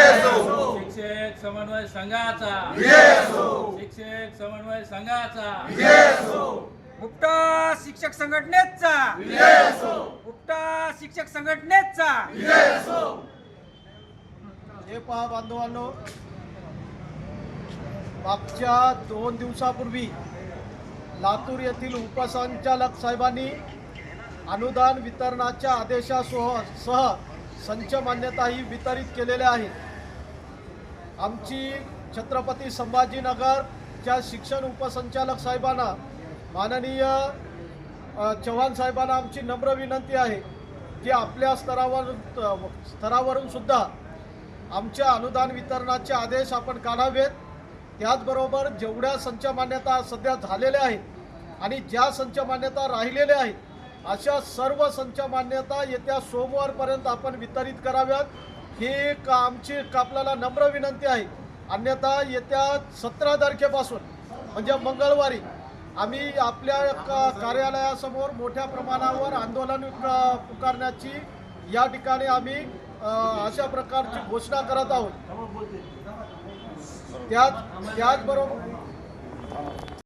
शिक्षक समन्वय संघाचा. शिक्षक समन्वय संघाचा. उपटा शिक्षक संघटनेचा. उपटा शिक्षक संघटनेचा. हे पहा बांधवांनो. मागच्या दोन दिवसापूर्वी लातूर येथील उपसंचालक साहेबांनी अनुदान वितरणाच्या आदेशासह सह संच मान्यताही वितरित केलेल्या आहेत. आमची छत्रपती संभाजीनगरच्या शिक्षण उपसंचालक साहेबांना माननीय चव्हाण साहेबांना आमची नम्र विनंती आहे की आपल्या स्तरावर स्तरावरून सुद्धा आमच्या अनुदान वितरणाचे आदेश आपण काढावेत. त्याचबरोबर जेवढ्या संच मान्यता सध्या झालेल्या आहेत आणि ज्या संच मान्यता राहिलेल्या आहेत अशा सर्व संच मान्यता येत्या सोमवारपर्यंत आपण वितरित कराव्यात. ही एक आमची आपल्याला नम्र विनंती आहे. अन्यथा येत्या सतरा तारखेपासून म्हणजे मंगळवारी आम्ही आपल्या का- कार्यालयासमोर मोठ्या प्रमाणावर आंदोलन पुकारण्याची या ठिकाणी आम्ही अशा प्रकारची घोषणा करत आहोत. त्याच त्याचबरोबर